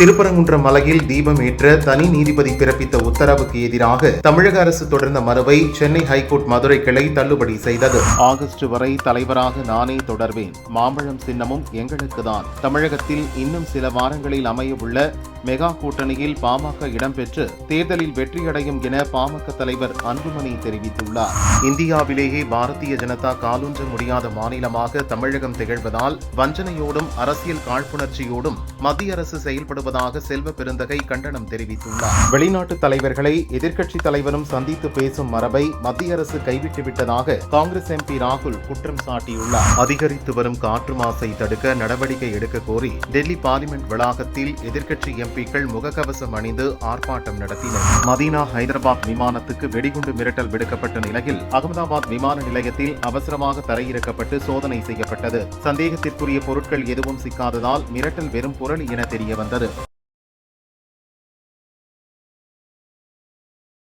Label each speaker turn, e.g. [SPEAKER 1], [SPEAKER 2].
[SPEAKER 1] திருப்பரங்குன்றம் மலையில் தீபம் ஏற்ற தனி நீதிபதி பிறப்பித்த உத்தரவுக்கு எதிராக தமிழக அரசு தொடர்ந்த மனுவை சென்னை ஹைகோர்ட் மதுரை கிளை தள்ளுபடி செய்தது. ஆகஸ்ட் வரை தலைவராக நானே தொடர்வேன். மாம்பழம் சின்னமும் எங்களுக்கு தான் தமிழகத்தில் இன்னும் சில வாரங்களில் அமையவுள்ள மெகா கூட்டணியில் பாமக இடம்பெற்று தேர்தலில் வெற்றியடையும் என பாமக தலைவர் அன்புமணி தெரிவித்துள்ளார். இந்தியாவிலேயே பாரதிய ஜனதா காலூன்ற முடியாத மாநிலமாக தமிழகம் திகழ்வதால் வஞ்சனையோடும் அரசியல் காழ்ப்புணர்ச்சியோடும் மத்திய அரசு செயல்படுவதாக செல்வ பெருந்தகை கண்டனம் தெரிவித்துள்ளார். வெளிநாட்டு தலைவர்களை எதிர்க்கட்சி தலைவரும் சந்தித்து பேசும் மரபை மத்திய அரசு கைவிட்டு விட்டதாக காங்கிரஸ் எம்பி ராகுல் குற்றம் சாட்டியுள்ளார். அதிகரித்து வரும் காற்று மாசை தடுக்க நடவடிக்கை எடுக்க கோரி டெல்லி பார்லிமெண்ட் வளாகத்தில் எதிர்க்கட்சி எம்பிக்கள் முகக்கவசம் அணிந்து ஆர்ப்பாட்டம் நடத்தினர். மதீனா ஹைதராபாத் விமானத்துக்கு வெடிகுண்டு மிரட்டல் விடுக்கப்பட்ட நிலையில் அகமதாபாத் விமான நிலையத்தில் அவசரமாக தரையிறக்கப்பட்டு சோதனை செய்யப்பட்டது. சந்தேகத்திற்குரிய பொருட்கள் எதுவும் சிக்காததால் மிரட்டல் வெறும் புரளி என தெரிய வந்தது